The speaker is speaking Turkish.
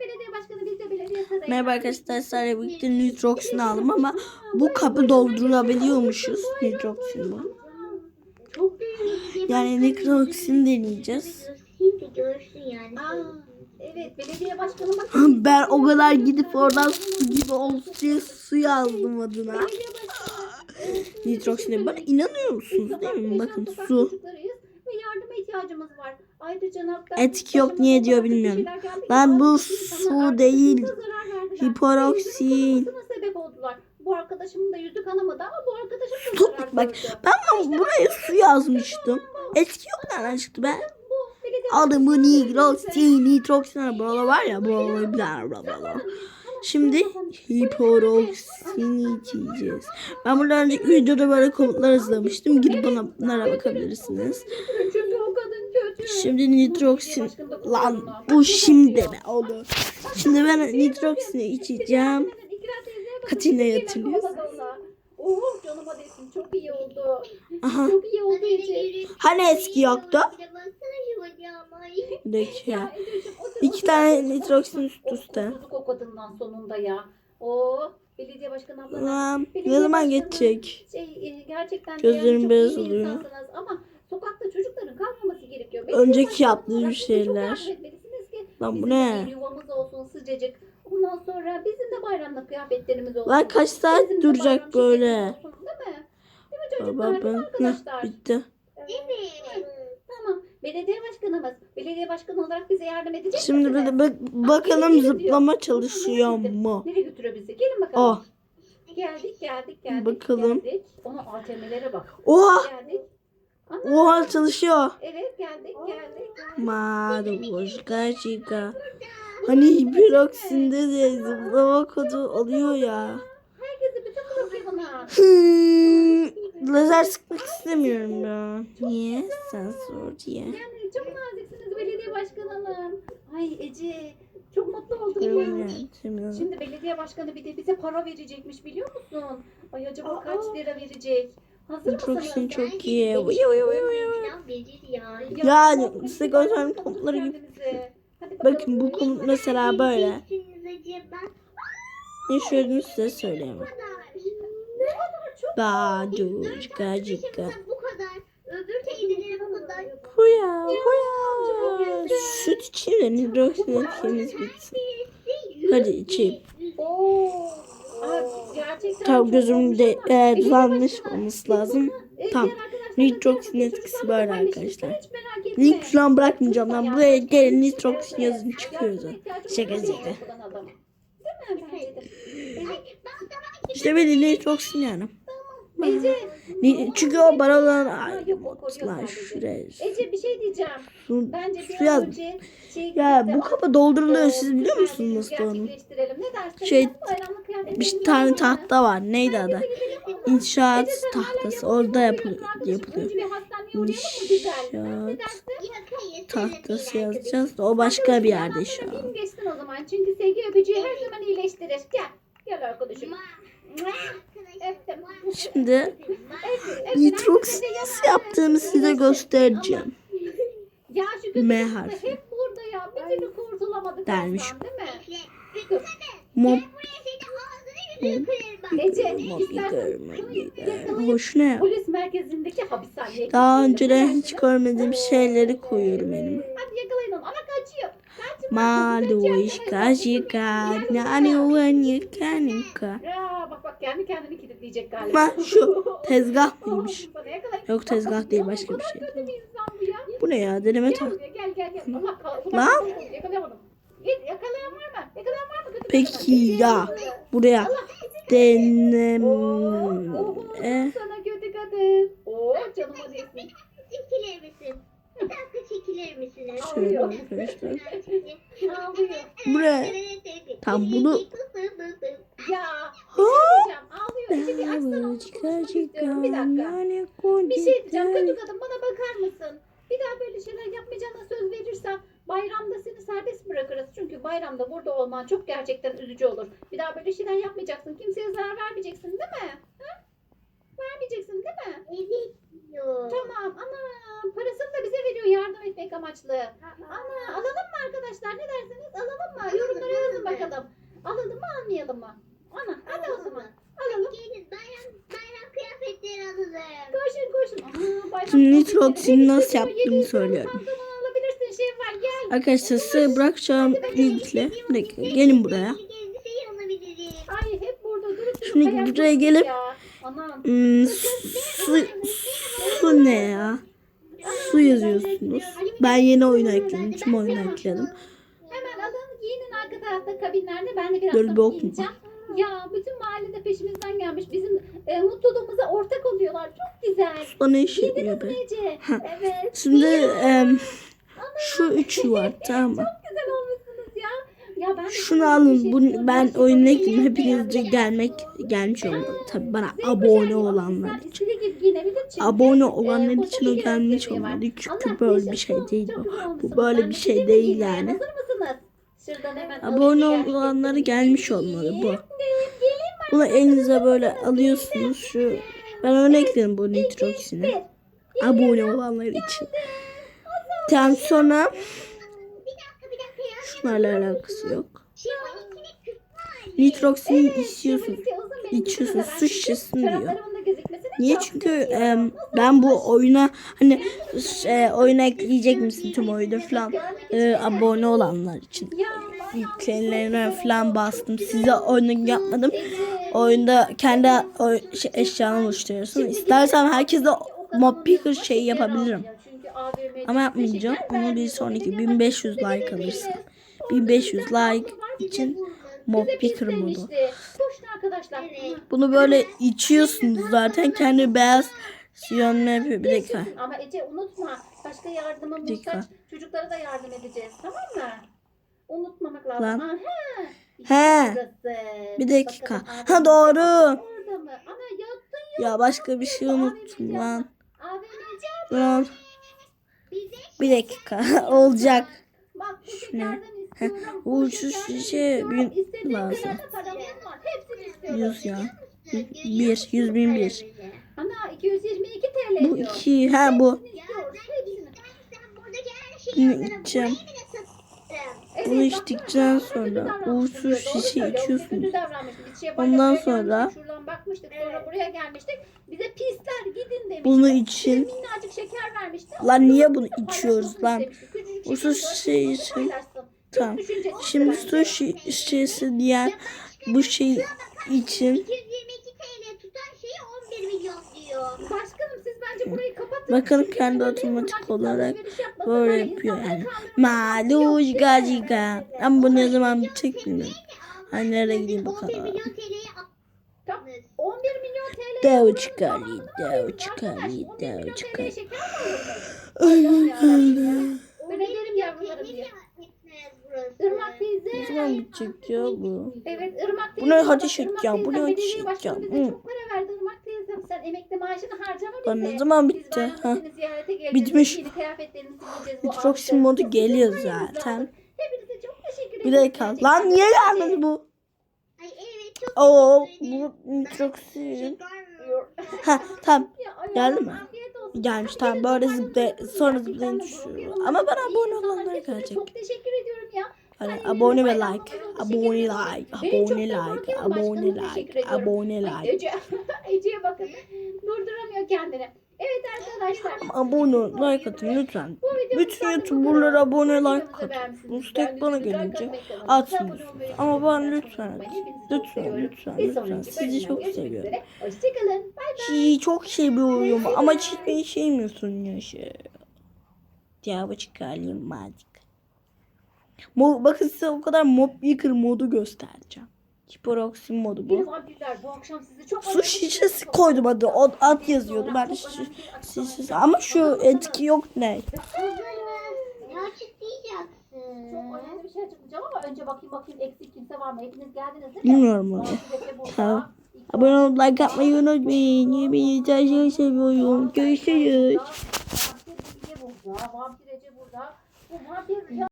Belediye başkanı biz de belediye sarayı. Merhaba arkadaşlar sizlerle birlikte nitroksin aldım ama bu kapı doldurabiliyormuşuz. Nitroksin bu. Çok büyük. Yani nitroksin deneyeceğiz. Evet belediye başkanı bak. Ben o kadar gidip oradan su gibi olsun diye su yazdım adına. Nitroksine bana inanıyor musunuz değil mi? Bakın su. İhtiyacımız var. Ayrıca naklen Etki yok, niye diyor bilmiyorum. Lan bu su değil. Hiporoksin. sebep oldular. Bu arkadaşımın da yüzü kanamadı ama bu arkadaşım da zarar bak, gördü. Ben ama buraya su yazmıştım. Etki yok nereden çıktı be? Bu belediye Aldım bu nitroksin, nitroksin buralar var ya buralar bla bla bla bla. Şimdi hiporoksin içeceğiz. Ben buradan önceki videoda böyle komutlar hazırlamıştım. Gidip bana bunlara bakabilirsiniz. Çünkü. Şimdi nitroksin. Lan bu şimdi be oğlum. Şimdi ben nitroksini içeceğim. Katina yatırıyoruz. Oh canıma değsin çok iyi oldu. Aha. Çok iyi oldu Ece. Hani eski yoktu? Dakika. Ya İki tane nitroksin üst üste. kurtulduk o kadından sonunda ya. O belediye başkanı abla. Lan Belediye ne zaman geçecek? Şey e, gerçekten Gözlerim beyaz oluyor. Ama sokakta çocukların kalmaması gerekiyor. Belediye Önceki çok şeyler. Lan bu ne? yuvamız olsun sıcacık. Ondan sonra bizim de bayramda kıyafetlerimiz olsun. Lan kaç saat Bizim duracak böyle? olsun, Değil mi? Değil mi çocuklar? Değil mi ben arkadaşlar? bitti. Evet. Tamam. Belediye başkanımız. Belediye başkanı olarak bize yardım edecek Şimdi bir misiniz? de bak- bakalım zıplama çalışıyor mu? Nereye götürüyor bizi? Gelin bakalım. Oh. Geldik geldik geldik. Bakalım. Geldik. Ona ATM'lere bak. Oha! Geldik. Ana. Oha çalışıyor. Evet geldik geldik. Maruşka chica. Hani hiperoksinde de zıplama kodu oluyor ya. Hmm, lazer sıkmak istemiyorum ya. Niye? Sen sor diye. Yani çok naziksiniz belediye başkanı hanım. Ay Ece. Çok mutlu oldum. ya. Şimdi Şimdi belediye başkanı bir de bize para verecekmiş biliyor musun? Ay acaba kaç lira verecek? Hazır mısınız? çok iyi. Uy, uy, uy, uy, uy. Falan verir ya. Yani size bulduk komutları gibi. Bakın bu komut mesela böyle. Ne söylediğimi size. Öbür teyzelere bu kadar. Huya huya. Süt içeyim de nitroksin etkimiz bitsin. Hadi içeyim. Tam gözümde başkanı- olması lazım. Nitroksin da etkisi böyle arkadaşlar. Link falan bırakmayacağım ben. Buraya gelin Evet, yazın. Yardıma ihtiyacımız Şaka şaka. İşte benim nitroksin yani. Ece. Ni- Çünkü o baralan Aa, ay yok, o koruyor botlar sadece. şuraya. Ece bir şey diyeceğim. Su, Bence bir su yaz. önce şey Ya bu kapı dolduruluyor siz biliyor musunuz nasıl dersin? Şey, Bir tane tahta var. Neydi adı? İnşaat tahtası. Orada yapılıyor. yapılıyor. İnşaat tahtası yazacağız da o başka bir yerde şu an. Bin geçsin o zaman. Çünkü sevgi öpücüğü her zaman iyileştirir. Gel. Gel arkadaşım. Şimdi Öptüm. nasıl yaptığımı size göstereceğim. Ya M harfi. hep burada ya. Bir türlü kurtulamadık Dermiş. Mob Ece, mob istersen görme şunu gider. yakalayıp Hoş ne? polis merkezindeki hapishaneye Daha önceden hiç görmediğim şeyleri koyuyorum benim. Hadi yakalayın onu. Ama kaçıyor. Maluşka chica. Nani uvanika. Ya bak bak kendi kendini kilitleyecek galiba. Ama şu tezgah mıymış? Yok tezgah değil başka bir şey. bu ne ya? Deneme kal- Lan. Peki ya. Buraya deneme. Oh, sana kötü kadın. Oo canıma değsin. Çekilir misin? Bir dakika çekilir misiniz? Şöyle arkadaşlar. Buraya. Tam bunu- Ya Ha? şey. Ağlıyor. İşte bir dakika. Bir şey diyeceğim. Kötü kadın bana bakar mısın? Bir daha böyle şeyler yapmayacağına söz verirsen bayramda seni serbest bırakırız. Çünkü bayramda burada olman çok gerçekten üzücü olur. Bir daha böyle şeyler yapmayacaksın. Kimseye zarar vermeyeceksin değil mi? Ha? Vermeyeceksin değil mi? Evet. Tamam. Ana parasını da bize veriyor yardım etmek amaçlı. Ana alalım mı arkadaşlar? Ne dersiniz? Alalım mı? Yorumlara Alalım mı almayalım mı? Ana hadi o zaman. Alalım. Gelin bayram, bayram kıyafetleri alalım. Koşun koşun. Aa, bayram Şimdi kıyafetleri. nasıl çocuğa yaptığımı söylüyorum. pantolon alabilirsin şey var gel. Arkadaşlar size bırakacağım linkle. Bir dakika gelin buraya. Alabiliriz. Ay hep burada durup Şimdi buraya gelip- ya. Anam. Hmm, su, su ne ya? Su yazıyorsunuz. Ben yeni oyuna ekledim. Tüm oyuna ekledim. Hemen alın giyinin arka tarafta kabinlerde ben de biraz sonra giyineceğim. Ya bütün mahallede peşimizden gelmiş. Bizim e, mutluluğumuza ortak oluyorlar. Çok güzel. Su ne yarıyor mi be? Evet. Şimdi em, şu üçü var tamam mı? Ya. Ben Şunu alın. şey Bu, istiyorum. ben oyuna şey Hepinizce gelmek gelmiş olmalı. Tabii bana abone olanlar için. Abone e, olanlar için o gelmiş olmalı. Çünkü böyle bir şey değil bu. Bu böyle bir şey değil yani. Abone olanları gelmiş olmalı bu. Bunu elinize böyle alıyorsunuz. Şu ben örnek ekledim bu nitroksini. Abone olanlar için. Tam sonra Bir dakika bir dakika ya. Şunlarla alakası yok. Uzun benim İçiyorsun, da su çünkü diyor. Niye? Çünkü em, ben bu oyuna hani e, oyuna ekleyecek misin tüm oyunu falan e, abone olanlar için. Yüklenlerine falan bastım. Size oyunu yapmadım. Oyunda kendi oy, şey, eşyanı oluşturuyorsun. İstersen herkese mob picker şey yapabilirim. Ama yapmayacağım. Onu bir sonraki Benim 1500 yapmak like bir- 1500 Orada like için Buldum. mob bize picker modu. Bunu böyle içiyorsunuz zaten. Kendi beyaz siyonunu yapıyor. Bir dakika. Ama Ece unutma. Başka yardıma muhtaç çocuklara da yardım edeceğiz. Tamam mı? Unutmamak lazım. Lan. İşte He. burası. Bir dakika. Bakalım, Ha doğru. Ya. Ya başka bir şey unuttum lan. AVM'ci Lan. Bir dakika. Olacak. Bak bu Ne? Şekerden şişe istiyorum. bin lazım. 100 ya. Bir, yüz bin bir. Ana 222 TL Bu iki. Ha bu. İçeceğim? Bunu içtikten sonra uğursuz şişe içiyorsunuz. şey Ondan sonra- gelmiştik, şuradan bakmıştık. Sonra buraya gelmiştik. Bize pisler gidin demişti. Bunu için minnacık şeker vermişti. Lan niye bunu içiyoruz lan? Uğursuz şey gördü, için. Tamam. Şimdi su şi- şişesi diyen bu şey için 222 TL tutan şeyi 11 milyon diyor. Başkanım siz bence burayı kapatın. Bakın kendi otomatik olarak yapmasın, böyle yapıyor yani. Maluş gaciga. Ama bu ne zaman bitecek bilmiyorum. Hani nereye gideyim 11 bakalım. milyon TL'ye Tamam, aldınız. 11 milyon TL. Dev buranın çıkar, zamanını dev alıyoruz çıkar, arkadaş. 11 dev milyon çıkar. TL'ye şeker mi alıyoruz? Ben ederim yavrularım diye. Zaman bitecek ya bu? Evet Irmak Bu ne hadi şeker, Irmak bu ne hadi bize hı. çok para verdi Irmak teyzem. Sen emekli maaşını harcama bize. Lan ne zaman bitti? Ha? Bitmiş. Ağaçların modu geliyor zaten. Hepinize çok teşekkür Bir dakika. Lan niye gelmedi bu? Ay evet çok Oo bu. Şeker. Ha tamam. Ya, Geldi mi? Gelmiş tamam böyle zıpla sonra zıplayın düşüyor. Ama bana İyi abone insanlar olanlar hepsine gelecek. Çok teşekkür ediyorum ya. Hani Ay, abone ve like, bayramda abone like, abone like, abone like, abone like. Ece, Ece'ye bakın. Durduramıyor kendini. Evet arkadaşlar. Abone like atın lütfen. Bütün YouTuber'lara abone like atın. Beğendiyseniz bana gelince atın. Ama Ben lütfen atın. Lütfen, lütfen, lütfen. Sizi çok seviyorum. üzere. Hoşçakalın. Bay. Şey, çok seviyorum ama çitmeyi sevmiyorsun ya şey. Ya bu çıkarayım madik. Mo bakın size o kadar mob yıkır modu göstereceğim. Hiperoksin modu bu. Bu Su şişesi koydum adı. O ad yazıyordu. Ben şişesi. Ama şu etki yok ne? Kızım, Ne açıklayacaksın? Çok önemli bir şey açıklayacağım ama önce bakayım bakayım eksik kimse var mı? Hepiniz geldiniz değil mi? Bilmiyorum onu. Tamam. Abone olup like atmayı unutmayın. Yemeği çok seviyorum. Görüşürüz. Vampir Ece burada. Vampir Ece burada. Bu vampir ya